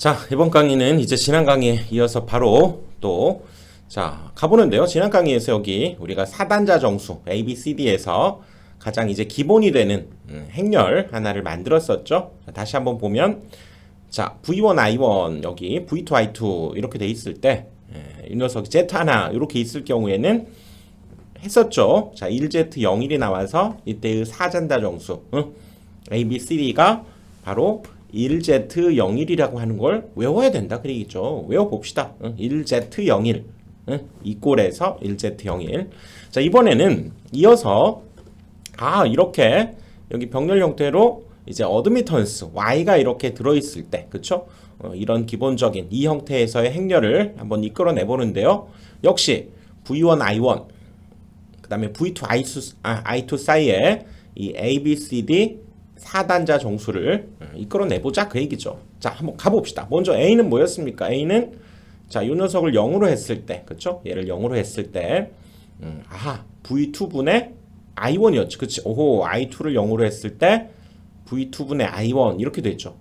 자, 이번 강의는 이제 지난 강의에 이어서 바로 또, 자, 가보는데요. 지난 강의에서 여기 우리가 4단자 정수, A, B, C, D에서 가장 이제 기본이 되는 음, 행렬 하나를 만들었었죠. 자, 다시 한번 보면, 자, V1, I1, 여기 V2, I2 이렇게 돼 있을 때, 예, 이 녀석 Z 하나 이렇게 있을 경우에는 했었죠. 자, 1Z 01이 나와서 이때의 4잔다 정수, 응? A, B, C, D가 바로 1Z01이라고 하는 걸 외워야 된다. 그러겠죠. 외워봅시다. 응? 1Z01. 응? 이 꼴에서 1Z01. 자, 이번에는 이어서, 아, 이렇게 여기 병렬 형태로 이제 어드미턴스, Y가 이렇게 들어있을 때, 그쵸? 어, 이런 기본적인 이 형태에서의 행렬을 한번 이끌어내 보는데요. 역시 V1, I1, 그 다음에 V2, I2, 아, I2 사이에 이 A, B, C, D 4단자 정수를 어, 이끌어내보자 그 얘기죠. 자, 한번 가봅시다. 먼저 A는 뭐였습니까? A는 자, 이 녀석을 0으로 했을 때, 그쵸? 얘를 0으로 했을 때, 음, 아하, V2분의 I1이었지. 그치? 오호, I2를 0으로 했을 때, V2분의 I1, 이렇게 됐죠.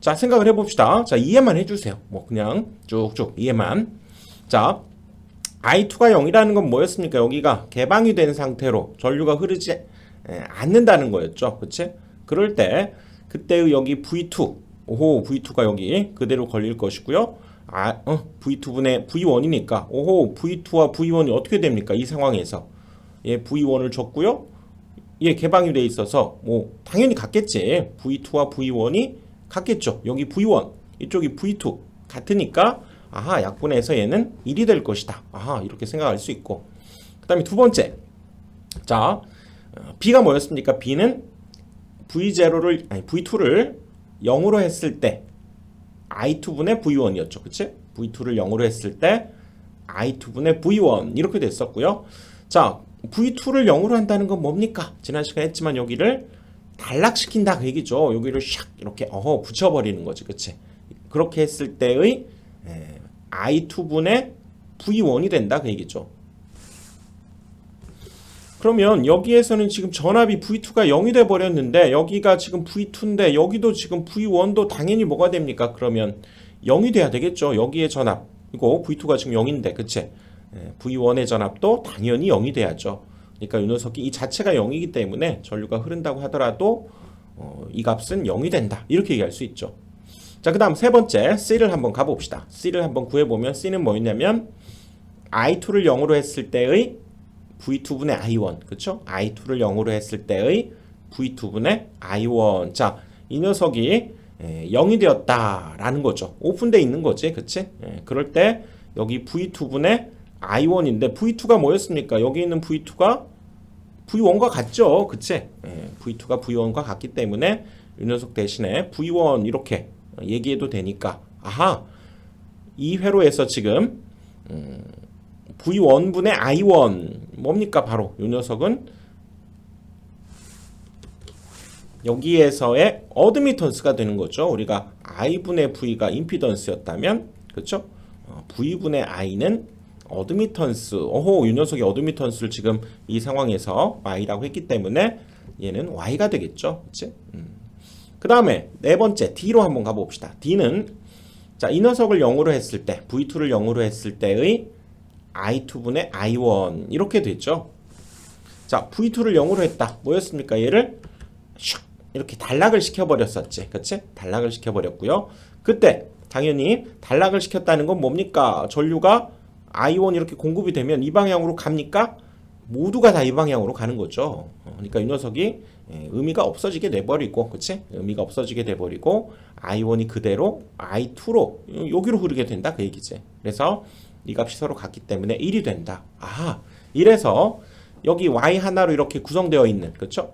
자, 생각을 해봅시다. 자, 이해만 해주세요. 뭐, 그냥 쭉쭉 이해만. 자, I2가 0이라는 건 뭐였습니까? 여기가 개방이 된 상태로 전류가 흐르지 않는다는 거였죠. 그치? 그럴 때 그때의 여기 V2 오호 V2가 여기 그대로 걸릴 것이고요. 아, 어, V2분의 V1이니까 오호 V2와 V1이 어떻게 됩니까? 이 상황에서 예, V1을 줬고요. 예, 개방이 돼 있어서 뭐 당연히 같겠지. V2와 V1이 같겠죠. 여기 V1, 이쪽이 V2 같으니까 아하, 약분해서 얘는 1이 될 것이다. 아하, 이렇게 생각할 수 있고. 그 다음에 두 번째. 자, 어, B가 뭐였습니까? B는 V0를 아니 V2를 0으로 했을 때 I2분의 V1이었죠. 그치? V2를 0으로 했을 때 I2분의 V1 이렇게 됐었고요. 자, V2를 0으로 한다는 건 뭡니까? 지난 시간에 했지만 여기를 단락시킨다 그 얘기죠. 여기를 샥 이렇게 어허 붙여버리는 거지. 그치? 그렇게 했을 때의 에, I2분의 V1이 된다 그 얘기죠. 그러면 여기에서는 지금 전압이 V2가 0이 돼 버렸는데 여기가 지금 V2인데 여기도 지금 V1도 당연히 뭐가 됩니까? 그러면 0이 돼야 되겠죠. 여기에 전압. 이거 V2가 지금 0인데 그치? V1의 전압도 당연히 0이 돼야죠. 그러니까 이 녀석이 이 자체가 0이기 때문에 전류가 흐른다고 하더라도 어, 이 값은 0이 된다. 이렇게 얘기할 수 있죠. 자, 그 다음 세 번째 C를 한번 가봅시다. C를 한번 구해보면 C는 뭐였냐면 I2를 0으로 했을 때의 V2분의 I1 그쵸? I2를 0으로 했을 때의 V2분의 I1 자, 이 녀석이 0이 되었다라는 거죠. 오픈돼 있는 거지. 그치? 그럴 때 여기 V2분의 I1인데 V2가 뭐였습니까? 여기 있는 V2가 V1과 같죠. 그치? V2가 V1과 같기 때문에 이 녀석 대신에 V1 이렇게 얘기해도 되니까 아하 이 회로에서 지금 음, V1분의 I1 뭡니까 바로 이 녀석은 여기에서의 어드미턴스가 되는 거죠. 우리가 I분의 V가 임피던스였다면 그렇죠? 어, V분의 I는 어드미턴스. 어호, 이 녀석이 어드미턴스를 지금 이 상황에서 Y라고 했기 때문에 얘는 Y가 되겠죠. 그치? 음. 그 다음에 네 번째 D로 한번 가 봅시다. D는 자, 이 녀석을 0으로 했을 때, V2를 0으로 했을 때의 I2분의 I1 이렇게 됐죠. 자, V2를 0으로 했다. 뭐였습니까? 얘를 슉 이렇게 단락을 시켜버렸었지. 그치? 단락을 시켜버렸고요. 그때 당연히 단락을 시켰다는 건 뭡니까? 전류가 I1 이렇게 공급이 되면 이 방향으로 갑니까? 모두가 다 이 방향으로 가는 거죠. 어, 그러니까 이 녀석이 예, 의미가 없어지게 돼버리고, 그치? 의미가 없어지게 돼버리고, I1이 그대로 I2로, 여기로 흐르게 된다. 그 얘기지. 그래서 이 값이 서로 같기 때문에 1이 된다. 아, 이래서 여기 y 하나로 이렇게 구성되어 있는 그렇죠?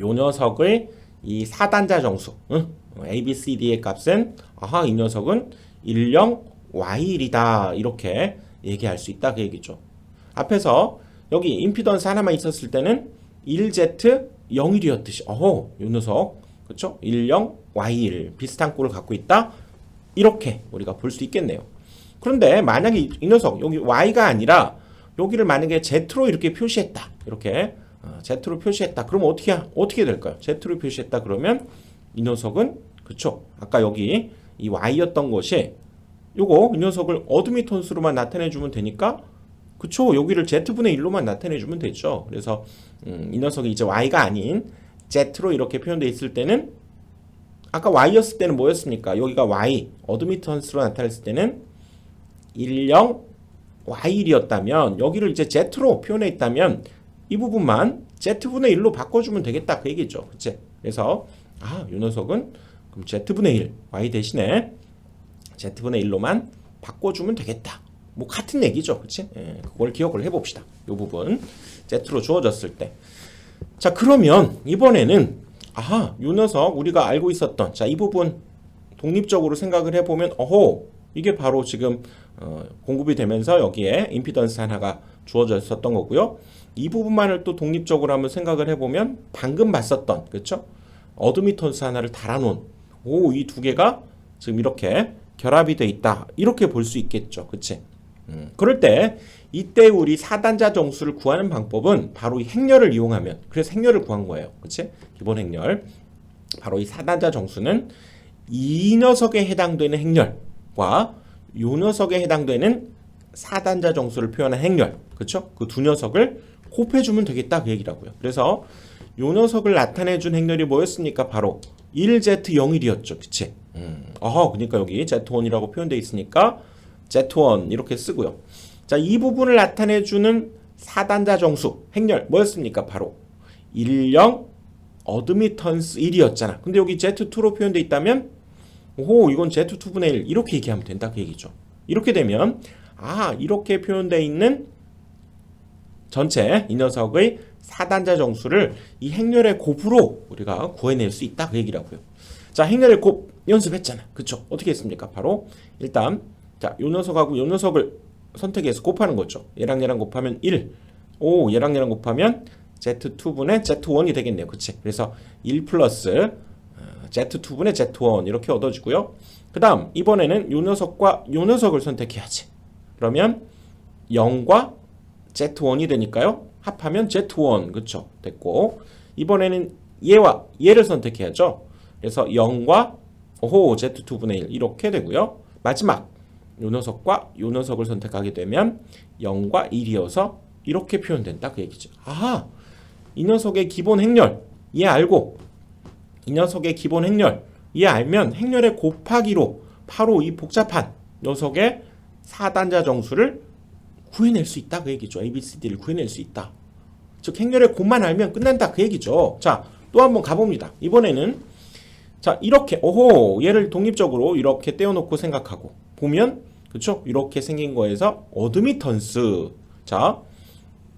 요 녀석을 이 4단자 정수 응? a, b, c, d의 값은 아하 이 녀석은 1, 0, y1이다 이렇게 얘기할 수 있다 그 얘기죠. 앞에서 여기 임피던스 하나만 있었을 때는 1z 0일이었듯이 어허 요 녀석 그렇죠? 1, 0, y1 비슷한 꼴을 갖고 있다 이렇게 우리가 볼 수 있겠네요. 그런데 만약에 이, 녀석 여기 y가 아니라 여기를 만약에 z로 이렇게 표시했다. 이렇게 어, z로 표시했다. 그러면 어떻게 어떻게 될까요? z로 표시했다 그러면 이 녀석은 그쵸? 아까 여기 이 y였던 것이 요거 이 녀석을 어드미턴스로만 나타내 주면 되니까 그쵸 여기를 z분의 1로만 나타내 주면 되죠 그래서 음, 이 녀석이 이제 y가 아닌 z로 이렇게 표현되어 있을 때는 아까 y였을 때는 뭐였습니까 여기가 y 어드미턴스로 나타냈을 때는 10 y1이었다면 여기를 이제 z로 표현해 있다면 이 부분만 z분의 1로 바꿔주면 되겠다 그 얘기죠 그치 그래서 아 이 녀석은 그럼 z분의 1 y 대신에 z분의 1로만 바꿔주면 되겠다. 뭐 같은 얘기죠, 그렇지? 예, 그걸 기억을 해봅시다. 이 부분 z로 주어졌을 때. 자 그러면 이번에는 아하, 요 녀석 우리가 알고 있었던 자 이 부분 독립적으로 생각을 해보면 어호 이게 바로 지금 어, 공급이 되면서 여기에 임피던스 하나가 주어져 있었던 거고요. 이 부분만을 또 독립적으로 한번 생각을 해보면 방금 봤었던 그렇죠? 어드미턴스 하나를 달아놓은 오 이 두 개가 지금 이렇게 결합이 돼 있다 이렇게 볼 수 있겠죠, 그치? 음, 그럴 때 이때 우리 사단자 정수를 구하는 방법은 바로 이 행렬을 이용하면 그래서 행렬을 구한 거예요, 그치? 기본 행렬 바로 이 사단자 정수는 이 녀석에 해당되는 행렬 과 요 녀석에 해당되는 사단자 정수를 표현한 행렬, 그렇죠? 그 두 녀석을 곱해주면 되겠다 그 얘기라고요. 그래서 요 녀석을 나타내준 행렬이 뭐였습니까? 바로 1Z01이었죠, 그치? 음, 어허, 그러니까 여기 Z1이라고 표현되어 있으니까 Z1 이렇게 쓰고요. 자, 이 부분을 나타내주는 사단자 정수 행렬 뭐였습니까? 바로 10 어드미턴스 1이었잖아. 근데 여기 Z2로 표현되어 있다면 오호 이건 Z2분의 1 이렇게 얘기하면 된다 그 얘기죠. 이렇게 되면 아 이렇게 표현되어 있는 전체 이 녀석의 사단자 정수를 이 행렬의 곱으로 우리가 구해낼 수 있다 그 얘기라고요. 자 행렬의 곱 연습했잖아. 그쵸? 어떻게 했습니까? 바로 일단 자, 요 녀석하고 요 녀석을 선택해서 곱하는 거죠. 얘랑 얘랑 곱하면 1. 오, 얘랑 얘랑 곱하면 Z2분의 Z1이 되겠네요. 그치? 그래서 1 플러스 어, Z2분의 Z1 이렇게 얻어지고요. 그 다음 이번에는 요 녀석과 요 녀석을 선택해야지. 그러면 0과 Z1이 되니까요. 합하면 Z1 그쵸? 됐고 이번에는 얘와 얘를 선택해야죠. 그래서 0과 오호 Z2분의 1 이렇게 되고요. 마지막 요 녀석과 요 녀석을 선택하게 되면 0과 1이어서 이렇게 표현된다 그 얘기죠. 아하 이 녀석의 기본 행렬 얘 알고 이 녀석의 기본 행렬 얘 알면 행렬의 곱하기로 바로 이 복잡한 녀석의 4단자 정수를 구해낼 수 있다 그 얘기죠. ABCD를 구해낼 수 있다. 즉 행렬의 곱만 알면 끝난다 그 얘기죠. 자, 또 한번 가봅니다. 이번에는 자 이렇게 오호 얘를 독립적으로 이렇게 떼어놓고 생각하고 보면 그렇죠? 이렇게 생긴 거에서 어드미턴스 자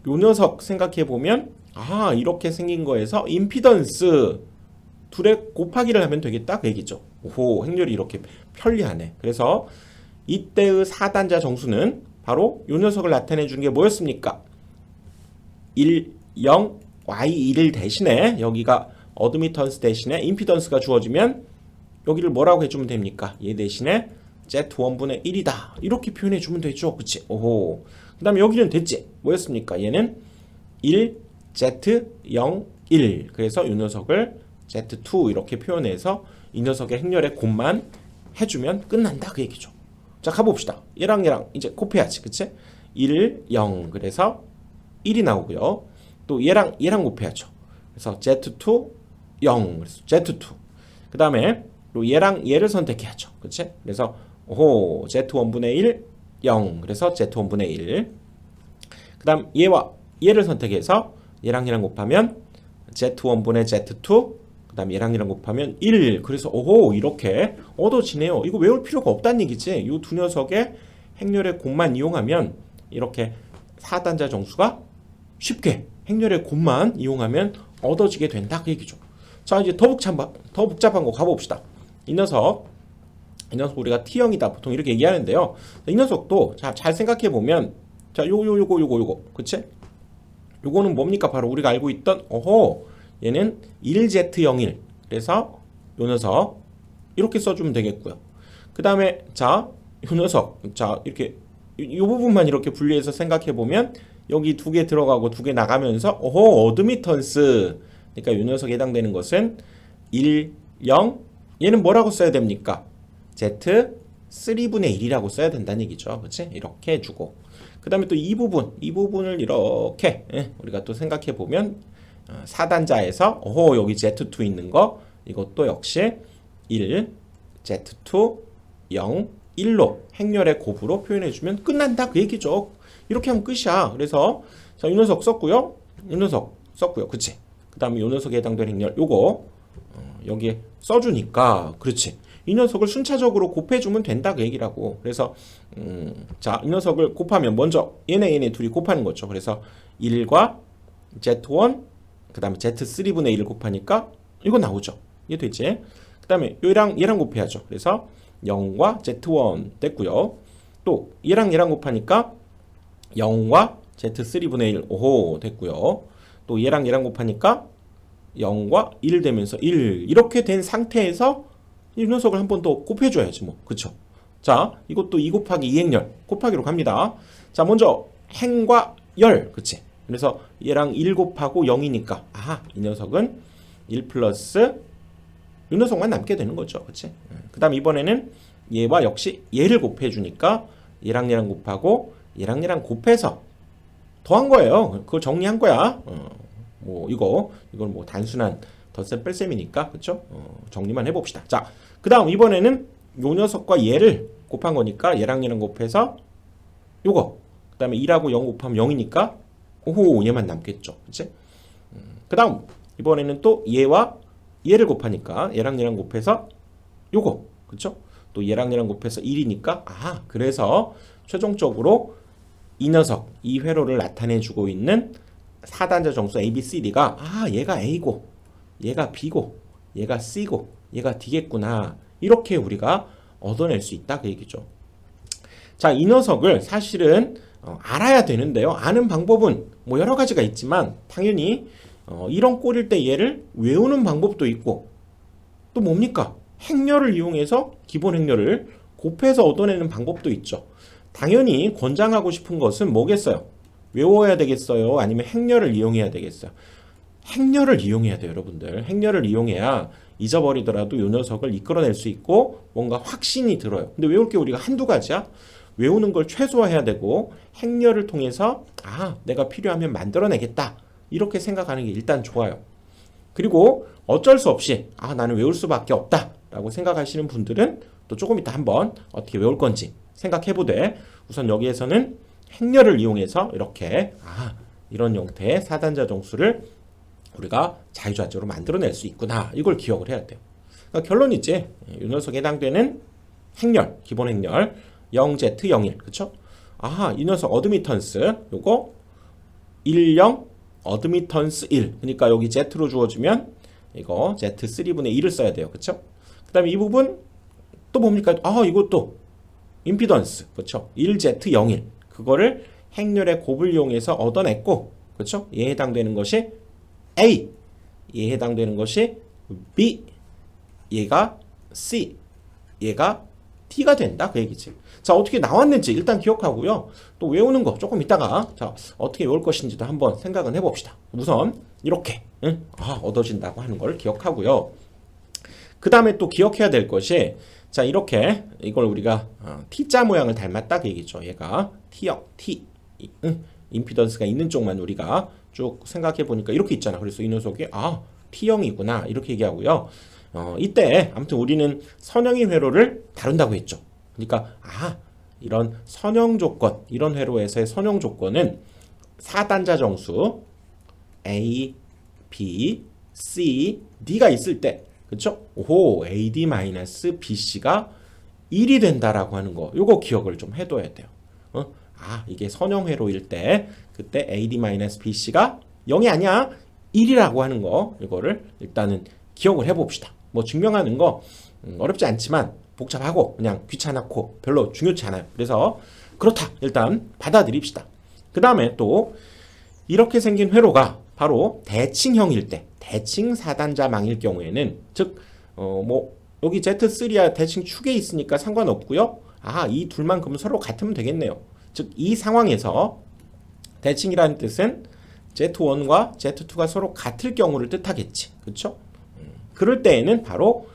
요 녀석 생각해 보면 아 이렇게 생긴 거에서 임피던스 둘의 곱하기를 하면 되겠다 그 얘기죠. 오호 행렬이 이렇게 편리하네. 그래서 이때의 4단자 정수는 바로 요 녀석을 나타내 주는 게 뭐였습니까? 1, 0, y1을 대신에 여기가 어드미턴스 대신에 임피던스가 주어지면 여기를 뭐라고 해주면 됩니까? 얘 대신에 Z1분의 1이다. 이렇게 표현해 주면 되죠. 그치? 오호. 그 다음에 여기는 됐지? 뭐였습니까? 얘는 1, Z, 0, 1. 그래서 이 녀석을 Z2 이렇게 표현해서 이 녀석의 행렬의 곱만 해주면 끝난다. 그 얘기죠. 자, 가봅시다. 얘랑 얘랑 이제 곱해야지. 그치? 1, 0. 그래서 1이 나오고요. 또 얘랑 얘랑 곱해야죠. 그래서 Z2, 0. 그래서 Z2. 그 다음에 얘랑 얘를 선택해야죠. 그치? 그래서 오 Z1분의 1, 0. 그래서 Z1분의 1. 그 다음 얘와 얘를 선택해서 얘랑 얘랑 곱하면 Z1분의 Z2. 그 다음 얘랑 얘랑 곱하면 1. 그래서 오호 이렇게 얻어지네요. 이거 외울 필요가 없다는 얘기지. 이 두 녀석의 행렬의 곱만 이용하면 이렇게 4단자 정수가 쉽게 행렬의 곱만 이용하면 얻어지게 된다 그 얘기죠. 자 이제 더 복잡한 더 복잡한 거 가봅시다. 이 녀석 이 녀석 우리가 T형이다 보통 이렇게 얘기하는데요. 이 녀석도 자, 잘 생각해 보면 자 요거 요 요거 요거 요거 그치? 요거는 뭡니까? 바로 우리가 알고 있던 어허 얘는 1Z01 그래서 요 녀석 이렇게 써주면 되겠고요. 그 다음에 자요 녀석 자 이렇게 이 부분만 이렇게 분리해서 생각해 보면 여기 두 개 들어가고 두 개 나가면서 어허 어드미턴스 그러니까 요 녀석에 해당되는 것은 1, 0 얘는 뭐라고 써야 됩니까? Z 3분의 1이라고 써야 된다는 얘기죠. 그렇지? 이렇게 해주고 그 다음에 또 이 부분 이 부분을 이렇게 예, 우리가 또 생각해 보면 4단자에서 오호 여기 Z2 있는 거 이것도 역시 1 Z2 0 1로 행렬의 곱으로 표현해주면 끝난다 그 얘기죠. 이렇게 하면 끝이야. 그래서 자, 이 녀석 썼고요. 이 녀석 썼고요. 그치? 그 다음에 이 녀석에 해당되는 행렬 요거 어, 여기에 써주니까 그렇지. 이 녀석을 순차적으로 곱해주면 된다 그 얘기라고. 그래서 음, 자, 이 녀석을 곱하면 먼저 얘네 얘네 둘이 곱하는 거죠. 그래서 1과 Z1 그 다음에 Z3분의 1을 곱하니까 이거 나오죠. 이게 되지? 그 다음에 얘랑 얘랑 곱해야죠. 그래서 0과 Z1 됐고요. 또 얘랑 얘랑 곱하니까 0과 Z3분의 1 오호 됐고요. 또 얘랑 얘랑 곱하니까 0과 1 되면서 1 이렇게 된 상태에서 이 녀석을 한 번 더 곱해줘야지 뭐 그쵸? 자 이것도 2 곱하기 2행렬 곱하기로 갑니다. 자 먼저 행과 열 그치? 그래서 얘랑 1 곱하고 0이니까 아이 녀석은 1 플러스 이 녀석만 남게 되는 거죠. 그치? 그 다음 이번에는 얘와 역시 얘를 곱해 주니까 얘랑 얘랑 곱하고 얘랑 얘랑 곱해서 더한 거예요. 그걸 정리한 거야. 어, 뭐 이거 이건 뭐 단순한 덧셈 뺄셈이니까 그렇죠? 어, 정리만 해봅시다. 자, 그 다음 이번에는 요 녀석과 얘를 곱한 거니까 얘랑 얘랑 곱해서 요거 그 다음에 2라고 0 곱하면 0이니까 오호 얘만 남겠죠. 그치? 음, 그 다음 이번에는 또 얘와 얘를 곱하니까 얘랑 얘랑 곱해서 요거 그쵸? 또 얘랑 얘랑 곱해서 1이니까 아 그래서 최종적으로 이 녀석 이 회로를 나타내 주고 있는 4단자 정수 A, B, C, D가 아 얘가 A고 얘가 B고 얘가 C고 얘가 D겠구나 이렇게 우리가 얻어낼 수 있다 그 얘기죠. 자, 이 녀석을 사실은 어, 알아야 되는데요. 아는 방법은 뭐 여러 가지가 있지만 당연히 어, 이런 꼴일 때 얘를 외우는 방법도 있고 또 뭡니까? 행렬을 이용해서 기본 행렬을 곱해서 얻어내는 방법도 있죠. 당연히 권장하고 싶은 것은 뭐겠어요? 외워야 되겠어요? 아니면 행렬을 이용해야 되겠어요? 행렬을 이용해야 돼요, 여러분들. 행렬을 이용해야 잊어버리더라도 이 녀석을 이끌어낼 수 있고 뭔가 확신이 들어요. 근데 외울 게 우리가 한두 가지야? 외우는 걸 최소화해야 되고 행렬을 통해서 아, 내가 필요하면 만들어내겠다. 이렇게 생각하는 게 일단 좋아요. 그리고 어쩔 수 없이 아, 나는 외울 수밖에 없다. 라고 생각하시는 분들은 또 조금 이따 한번 어떻게 외울 건지 생각해 보되 우선 여기에서는 행렬을 이용해서 이렇게 아, 이런 형태의 사단자 정수를 우리가 자유자재로 만들어낼 수 있구나. 이걸 기억을 해야 돼요. 그러니까 결론이지. 이 녀석에 해당되는 행렬, 기본 행렬 0Z 01. 그쵸? 아하, 이 녀석 어드미턴스 요거 10 어드미턴스 1. 그러니까 여기 Z로 주어지면 이거 Z3분의 1을 써야 돼요. 그쵸? 그 다음에 이 부분 또 뭡니까? 아, 이것도 임피던스. 그쵸? 1Z 01. 그거를 행렬의 곱을 이용해서 얻어냈고, 그쵸? 얘에 해당되는 것이 A. 얘에 해당되는 것이 B. 얘가 C. 얘가 T가 된다. 그 얘기지. 자, 어떻게 나왔는지 일단 기억하고요. 또 외우는 거 조금 이따가 자, 어떻게 외울 것인지도 한번 생각은 해봅시다. 우선 이렇게 응? 아, 얻어진다고 하는 걸 기억하고요. 그 다음에 또 기억해야 될 것이 자 이렇게 이걸 우리가 어, T자 모양을 닮았다 그 얘기죠. 얘가 T형 T 응? 임피던스가 있는 쪽만 우리가 쭉 생각해 보니까 이렇게 있잖아. 그래서 이 녀석이 아 T형이구나 이렇게 얘기하고요. 어, 이때 아무튼 우리는 선형인 회로를 다룬다고 했죠. 그러니까 아 이런 선형 조건 이런 회로에서의 선형 조건은 4단자 정수 A, B, C, D가 있을 때 그렇죠? 오 AD-BC가 1이 된다라고 하는 거 요거 기억을 좀 해둬야 돼요. 어? 아 이게 선형 회로일 때 그때 AD-BC가 0이 아니야 1이라고 하는 거 이거를 일단은 기억을 해봅시다. 뭐 증명하는 거 음, 어렵지 않지만 복잡하고 그냥 귀찮고 별로 중요치 않아요. 그래서 그렇다 일단 받아들입시다. 그 다음에 또 이렇게 생긴 회로가 바로 대칭형일 때 대칭 4단자망일 경우에는 즉 어 뭐 여기 Z3야 대칭 축에 있으니까 상관없고요. 아 이 둘만큼은 서로 같으면 되겠네요. 즉 이 상황에서 대칭이라는 뜻은 Z1과 Z2가 서로 같을 경우를 뜻하겠지. 그렇죠? 그럴 때에는 바로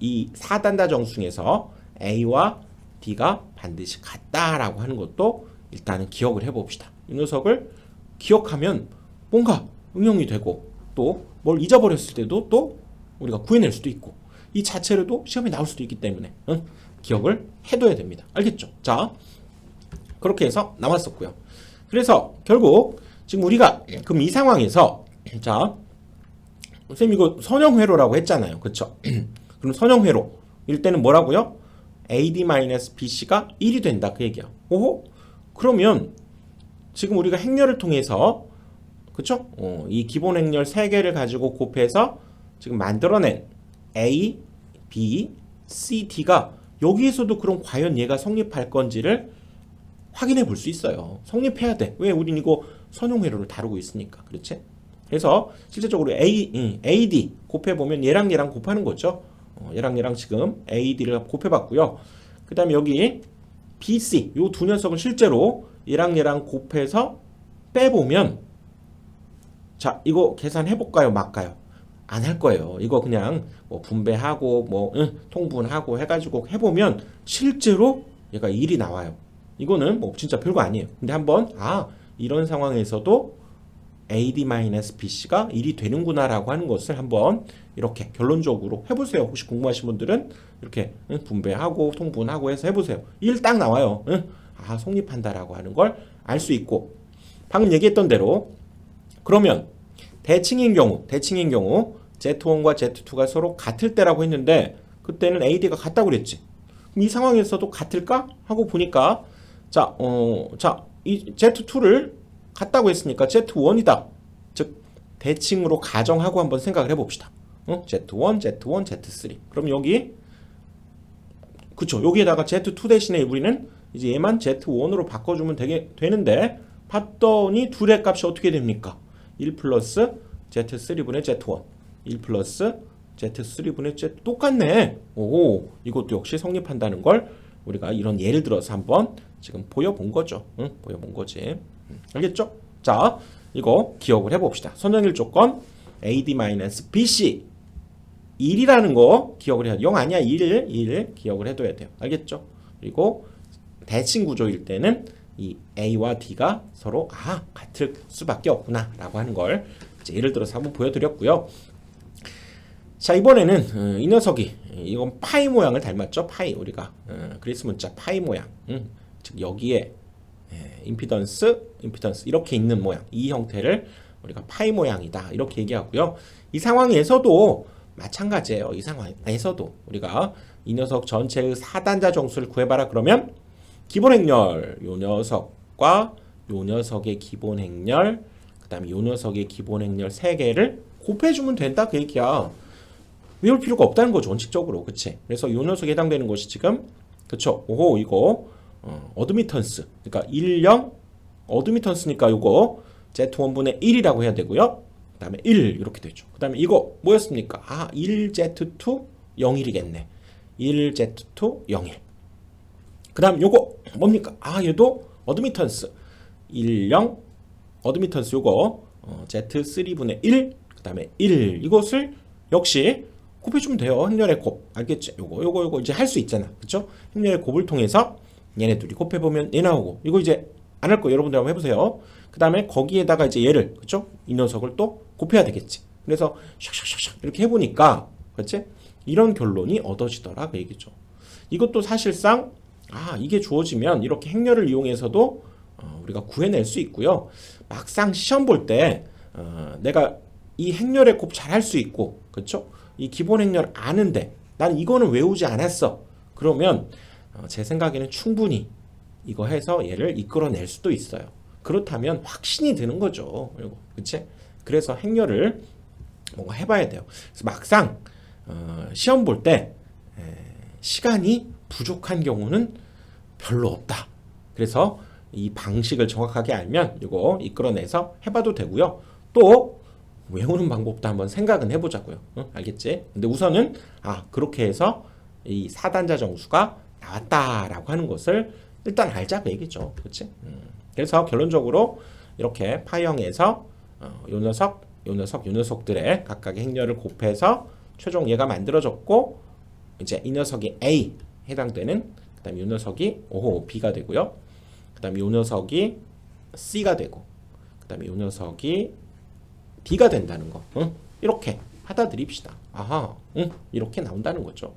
이 4단자 정수에서 A와 D가 반드시 같다라고 하는 것도 일단은 기억을 해봅시다. 이 녀석을 기억하면 뭔가 응용이 되고 또 뭘 잊어버렸을 때도 또 우리가 구해낼 수도 있고 이 자체로도 시험에 나올 수도 있기 때문에 응? 기억을 해둬야 됩니다. 알겠죠? 자 그렇게 해서 나왔었고요. 그래서 결국 지금 우리가 그럼 이 상황에서 자 선생님 이거 선형회로라고 했잖아요. 그쵸? 그럼 선형회로 일 때는 뭐라고요? AD-BC가 1이 된다 그 얘기야. 오호? 그러면 지금 우리가 행렬을 통해서 그쵸? 어, 이 기본 행렬 3개를 가지고 곱해서 지금 만들어낸 A, B, C, D가 여기에서도 그럼 과연 얘가 성립할 건지를 확인해 볼 수 있어요. 성립해야 돼. 왜? 우린 이거 선용회로를 다루고 있으니까. 그렇지? 그래서 실제적으로 A, 음, AD 곱해보면 얘랑 얘랑 곱하는 거죠. 어, 얘랑 얘랑 지금 AD를 곱해봤고요. 그 다음에 여기 BC 요 두 녀석을 실제로 얘랑 얘랑 곱해서 빼보면 자 이거 계산해볼까요? 말까요? 안 할 거예요. 이거 그냥 뭐 분배하고 뭐 응, 통분하고 해가지고 해보면 실제로 얘가 1이 나와요. 이거는 뭐 진짜 별거 아니에요. 근데 한번 아 이런 상황에서도 AD-BC가 1이 되는구나라고 하는 것을 한번 이렇게 결론적으로 해보세요. 혹시 궁금하신 분들은 이렇게 응, 분배하고 통분하고 해서 해보세요. 1 딱 나와요. 응? 아 성립한다라고 하는 걸 알 수 있고 방금 얘기했던 대로 그러면 대칭인 경우 대칭인 경우 Z1과 Z2가 서로 같을 때라고 했는데 그때는 AD가 같다고 그랬지. 그럼 이 상황에서도 같을까 하고 보니까 자, 어, 자, 이 Z2를 같다고 했으니까 Z1이다. 즉 대칭으로 가정하고 한번 생각을 해봅시다. 어? Z1, Z1, Z3. 그럼 여기 그쵸 여기에다가 Z2 대신에 우리는 이제 얘만 Z1으로 바꿔주면 되게 되는데 봤더니 둘의 값이 어떻게 됩니까? 1 플러스 Z3분의 Z1 1 플러스 Z3분의 Z 똑같네 오 이것도 역시 성립한다는 걸 우리가 이런 예를 들어서 한번 지금 보여본 거죠 응? 보여본 거지 음, 알겠죠? 자 이거 기억을 해봅시다 선정일 조건 AD-BC 1이라는 거 기억을 해야 돼. 0 아니야 1, 1 기억을 해둬야 돼요 알겠죠? 그리고 대칭 구조일 때는 이 A와 D가 서로 아 같을 수밖에 없구나 라고 하는 걸 이제 예를 들어서 한번 보여드렸고요 자 이번에는 어, 이 녀석이 이건 파이 모양을 닮았죠 파이 우리가 어, 그리스 문자 파이 모양 음, 즉 여기에 예, 임피던스 임피던스 이렇게 있는 모양 이 형태를 우리가 파이 모양이다 이렇게 얘기하고요 이 상황에서도 마찬가지예요 이 상황에서도 우리가 이 녀석 전체의 4단자 정수를 구해봐라 그러면 기본 행렬 요 녀석과 요 녀석의 기본 행렬 그 다음에 요 녀석의 기본 행렬 세 개를 곱해주면 된다 그 얘기야. 외울 필요가 없다는 거죠 원칙적으로 그치? 그래서 요 녀석에 해당되는 것이 지금 그쵸? 오호 이거 어, 어드미턴스 그러니까 1, 0 어드미턴스니까 요거 Z1분의 1이라고 해야 되고요. 그 다음에 1 이렇게 되죠. 그 다음에 이거 뭐였습니까? 아 1Z2 01이겠네. 1Z2 01. 그 다음 요거 뭡니까? 아 얘도 어드미턴스 10 어드미턴스 요거 어, Z3분의 1 그 다음에 1 이것을 역시 곱해주면 돼요 행렬의 곱 알겠지? 요거 요거 요거 이제 할 수 있잖아 그쵸? 행렬의 곱을 통해서 얘네 둘이 곱해보면 얘 나오고 이거 이제 안 할 거 여러분들 한번 해보세요 그 다음에 거기에다가 이제 얘를 그쵸? 이 녀석을 또 곱해야 되겠지 그래서 샥샥샥샥 이렇게 해보니까 그렇지? 이런 결론이 얻어지더라 그 얘기죠 이것도 사실상 아 이게 주어지면 이렇게 행렬을 이용해서도 어, 우리가 구해낼 수 있고요. 막상 시험 볼때 어, 내가 이 행렬의 곱잘할 수 있고 그렇죠? 이 기본 행렬 아는데 난 이거는 외우지 않았어. 그러면 어, 제 생각에는 충분히 이거 해서 얘를 이끌어낼 수도 있어요. 그렇다면 확신이 드는 거죠. 그렇지? 그래서 행렬을 뭔가 해봐야 돼요. 그래서 막상 어, 시험 볼 때 시간이 부족한 경우는 별로 없다. 그래서 이 방식을 정확하게 알면 이거 이끌어내서 해봐도 되고요. 또 외우는 방법도 한번 생각은 해보자고요. 응? 알겠지? 근데 우선은 아 그렇게 해서 이 4단자 정수가 나왔다라고 하는 것을 일단 알자 그 얘기죠. 그렇지? 음. 그래서 결론적으로 이렇게 파형에서 어, 요 녀석, 요 녀석, 요 녀석들의 각각의 행렬을 곱해서 최종 얘가 만들어졌고 이제 이 녀석이 A 해당되는 그다음에 이 녀석이 오호 B가 되고요. 그다음에 이 녀석이 C가 되고 그다음에 이 녀석이 D가 된다는 거. 응? 이렇게 받아들입시다. 아하, 응? 이렇게 나온다는 거죠.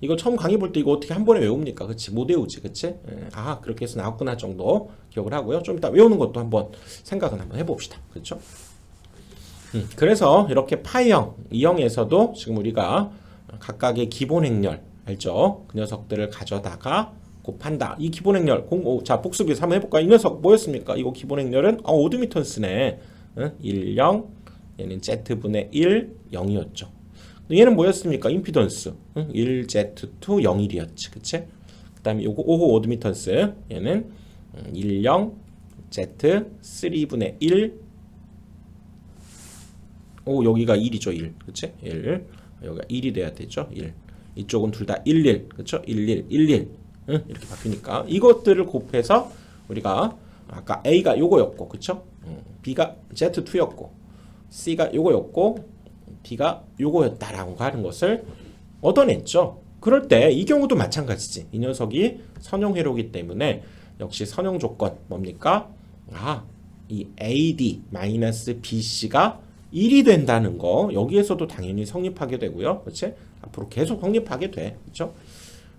이거 처음 강의 볼 때 이거 어떻게 한 번에 외웁니까? 그치? 못 외우지, 그치? 예. 아, 그렇게 해서 나왔구나 정도 기억을 하고요. 좀 이따 외우는 것도 한번 생각은 한번 해봅시다. 그렇죠? 음, 그래서 이렇게 파형, 이형에서도 지금 우리가 각각의 기본 행렬, 알죠? 그 녀석들을 가져다가 곱한다. 이 기본 행렬, 공, 오, 자, 복습에서 한번 해볼까? 이 녀석 뭐였습니까? 이거 기본 행렬은, 어, 오드미턴스네. 응? 1, 0, 얘는 Z분의 1, 0이었죠. 얘는 뭐였습니까? 임피던스. 응? 1Z2 01이었지. 그치? 그 다음에 요거 5호 오드미턴스. 얘는 1, 0, Z 3분의 1. 오, 여기가 1이죠. 1. 그치? 1. 여기가 1이 돼야 되죠. 1. 이쪽은 둘 다 1, 1. 그쵸? 1, 1, 1, 1. 응? 이렇게 바뀌니까. 이것들을 곱해서 우리가 아까 A가 요거였고. 그쵸? 음, B가 Z2였고. C가 요거였고. D가 요거였다라고 하는 것을 얻어냈죠. 그럴 때 이 경우도 마찬가지지. 이 녀석이 선형 회로기 때문에 역시 선형 조건 뭡니까? 아, 이 AD-BC가 1이 된다는 거 여기에서도 당연히 성립하게 되고요. 그렇지? 앞으로 계속 성립하게 돼. 그렇죠?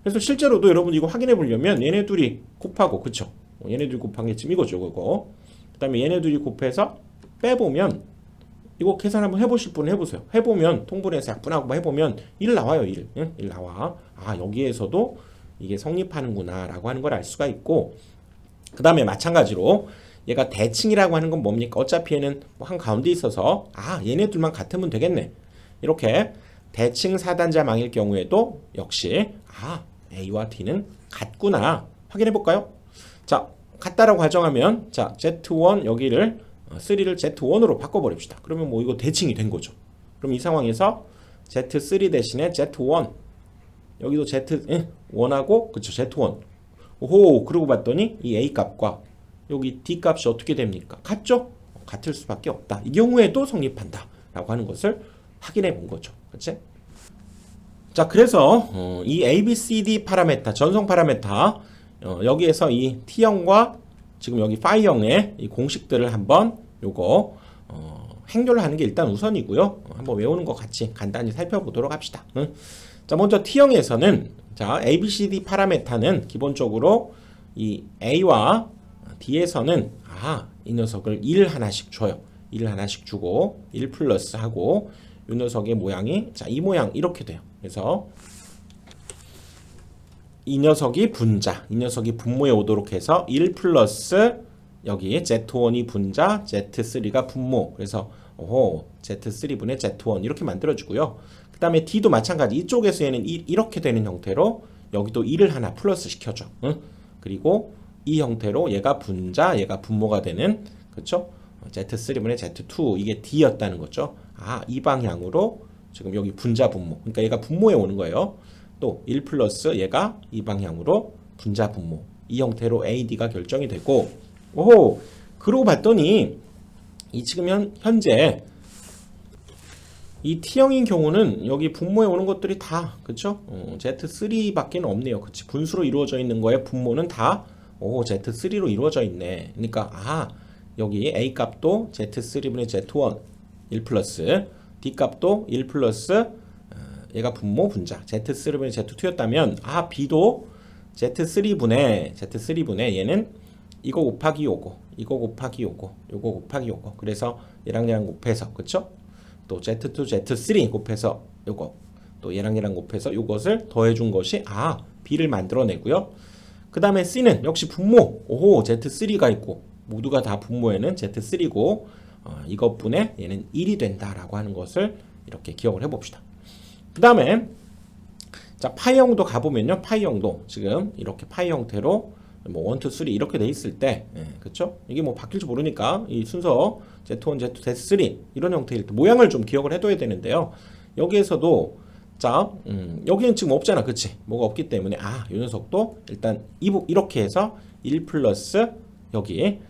그래서 실제로도 여러분 이거 확인해 보려면 얘네 둘이 곱하고 그렇죠? 얘네 둘이 곱한 게 지금 이거죠, 그거. 그다음에 얘네 둘이 곱해서 빼보면 이거 계산 한번 해보실 분은 해보세요. 해보면 통분해서 약분하고 해보면 1 나와요. 1. 응? 1 나와. 아 여기에서도 이게 성립하는구나 라고 하는 걸 알 수가 있고 그 다음에 마찬가지로 얘가 대칭이라고 하는 건 뭡니까? 어차피 얘는 뭐 한 가운데 있어서 아 얘네들만 같으면 되겠네. 이렇게 대칭 사단자 망일 경우에도 역시 아 A와 D는 같구나 확인해 볼까요? 자 같다라고 가정하면 자 Z1 여기를 3를 Z1으로 바꿔버립시다. 그러면 뭐 이거 대칭이 된 거죠. 그럼 이 상황에서 Z3 대신에 Z1 여기도 Z1하고 그쵸 Z1 오호 그러고 봤더니 이 A 값과 여기 D 값이 어떻게 됩니까? 같죠? 같을 수밖에 없다. 이 경우에도 성립한다. 라고 하는 것을 확인해 본 거죠. 그치? 자 그래서 어, 이 ABCD 파라메타 전송 파라메타 어, 여기에서 이 T형과 지금 여기 파이형의 이 공식들을 한번 요거 어, 행렬을 하는 게 일단 우선이고요. 어, 한번 외우는 것 같이 간단히 살펴보도록 합시다. 응? 자 먼저 T형에서는 자 ABCD 파라메타는 기본적으로 이 A와 D에서는 아 이 녀석을 1 하나씩 줘요. 1 하나씩 주고 1 플러스 하고 이 녀석의 모양이 자 이 모양 이렇게 돼요. 그래서 이 녀석이 분자, 이 녀석이 분모에 오도록 해서 1 플러스 여기 Z1이 분자, Z3가 분모. 그래서 오, Z3분의 Z1 이렇게 만들어주고요. 그 다음에 D도 마찬가지. 이쪽에서 얘는 이, 이렇게 되는 형태로 여기도 1을 하나 플러스 시켜줘. 응? 그리고 이 형태로 얘가 분자, 얘가 분모가 되는 그렇죠? Z3분의 Z2 이게 D였다는 거죠. 아, 이 방향으로 지금 여기 분자 분모. 그러니까 얘가 분모에 오는 거예요. 또 1 플러스 얘가 이 방향으로 분자 분모. 이 형태로 AD가 결정이 되고 오호 그러고 봤더니 이 지금 현, 현재 이 T형인 경우는 여기 분모에 오는 것들이 다 그쵸? 어, Z3밖에 없네요. 그치? 분수로 이루어져 있는 거에 분모는 다 오, Z3로 이루어져 있네. 그러니까 아 여기 A 값도 Z3분의 Z1 1 플러스 D 값도 1 플러스 어, 얘가 분모 분자. Z3분의 Z2였다면 아 B도 Z3분의 Z3분의 얘는 이거 곱하기 요거 이거 곱하기 요거 요거 곱하기 요거. 그래서 얘랑 얘랑 곱해서 그쵸? 또 Z2 Z3 곱해서 요거 또 얘랑 얘랑 곱해서 요것을 더해준 것이 아 B를 만들어내고요. 그 다음에 C는 역시 분모. 오호 Z3가 있고. 모두가 다 분모에는 Z3고 어, 이것분에 얘는 1이 된다라고 하는 것을 이렇게 기억을 해봅시다 그 다음에 자 파이 형도 가보면요. 파이 형도 지금 이렇게 파이 형태로 뭐 1, 2, 3 이렇게 돼 있을 때 예, 그쵸? 이게 뭐 바뀔지 모르니까 이 순서 Z1, Z2, Z3 이런 형태일 때 모양을 좀 기억을 해둬야 되는데요. 여기에서도 자 음, 여기는 지금 없잖아. 그치? 뭐가 없기 때문에 아이 녀석도 일단 이, 이렇게 해서 1 플러스 여기 예,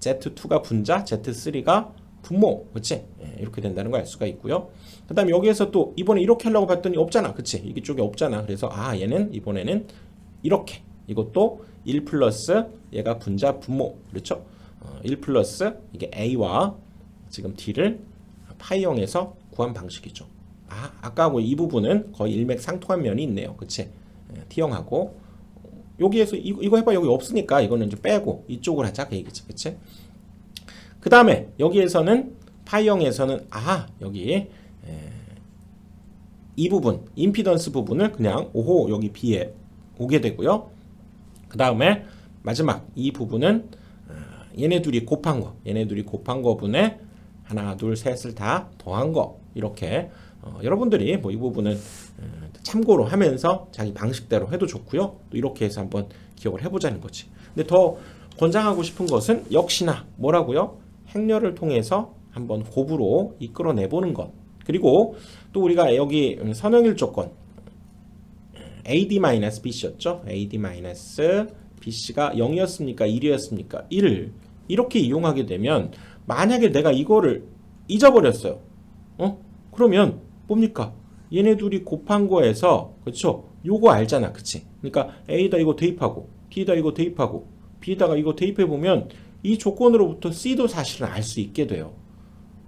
Z2가 분자 Z3가 분모, 그치? 예, 이렇게 된다는 걸 알 수가 있고요. 그 다음에 여기에서 또 이번에 이렇게 하려고 봤더니 없잖아, 그치? 이게 쪽에 없잖아. 그래서 아 얘는 이번에는 이렇게 이것도 1 플러스 얘가 분자 분모, 그렇죠? 어, 1 플러스 이게 a와 지금 d를 파이형에서 구한 방식이죠. 아 아까하고 이 부분은 거의 일맥상통한 면이 있네요, 그치? 예, t형하고 여기에서 이거, 이거 해봐 여기 없으니까 이거는 이제 빼고 이쪽을 하자 그 얘기지, 그치? 그 다음에 여기에서는 파이형에서는 아 여기 에, 이 부분 임피던스 부분을 그냥 오호 여기 B에 오게 되고요. 그 다음에 마지막 이 부분은 어, 얘네 둘이 곱한 거, 얘네 둘이 곱한 거 분에 하나, 둘, 셋을 다 더한 거 이렇게 어, 여러분들이 뭐 이 부분은 어, 참고로 하면서 자기 방식대로 해도 좋고요. 또 이렇게 해서 한번 기억을 해보자는 거지. 근데 더 권장하고 싶은 것은 역시나 뭐라고요? 행렬을 통해서 한번 곱으로 이끌어내 보는 것. 그리고 또 우리가 여기 선형일 조건 AD-BC였죠. AD-BC가 0이었습니까? 1이었습니까? 1. 이렇게 이용하게 되면 만약에 내가 이거를 잊어버렸어요. 어? 그러면 뭡니까? 얘네 둘이 곱한 거에서 그렇죠? 요거 알잖아. 그치? 그러니까 A다 이거 대입하고 D다 이거 대입하고 B다가 이거 대입해 보면 이 조건으로부터 C도 사실은 알 수 있게 돼요.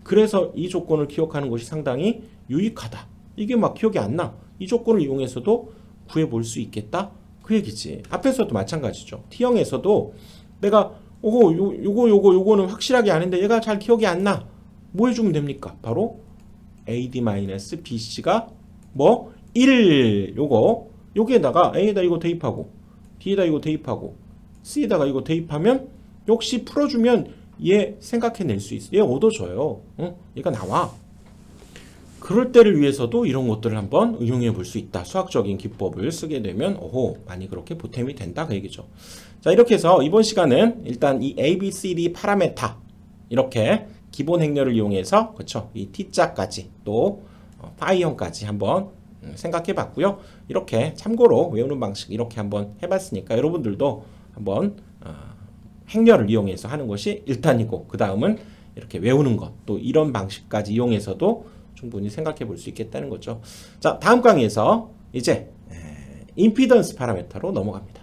그래서 이 조건을 기억하는 것이 상당히 유익하다. 이게 막 기억이 안 나. 이 조건을 이용해서도 구해볼 수 있겠다. 그 얘기지. 앞에서도 마찬가지죠. T형에서도 내가 오고 요, 요거 요거 요거는 확실하게 아는데 얘가 잘 기억이 안 나. 뭐 해주면 됩니까? 바로 AD-BC가 뭐 1. 요거 여기에다가 A에다 이거 대입하고 D에다 이거 대입하고 C에다가 이거 대입하면 역시 풀어주면 얘 생각해낼 수 있어. 얘 얻어줘요. 응? 얘가 나와. 그럴 때를 위해서도 이런 것들을 한번 응용해 볼 수 있다. 수학적인 기법을 쓰게 되면 오호 많이 그렇게 보탬이 된다 그 얘기죠. 자 이렇게 해서 이번 시간은 일단 이 A, B, C, D 파라메타 이렇게 기본 행렬을 이용해서 그렇죠 이 T자까지 또 어, 파이형까지 한번 음, 생각해 봤고요. 이렇게 참고로 외우는 방식 이렇게 한번 해봤으니까 여러분들도 한번 어, 행렬을 이용해서 하는 것이 1단이고 그 다음은 이렇게 외우는 것 또 이런 방식까지 이용해서도 충분히 생각해 볼 수 있겠다는 거죠. 자 다음 강의에서 이제 에, 임피던스 파라메터로 넘어갑니다.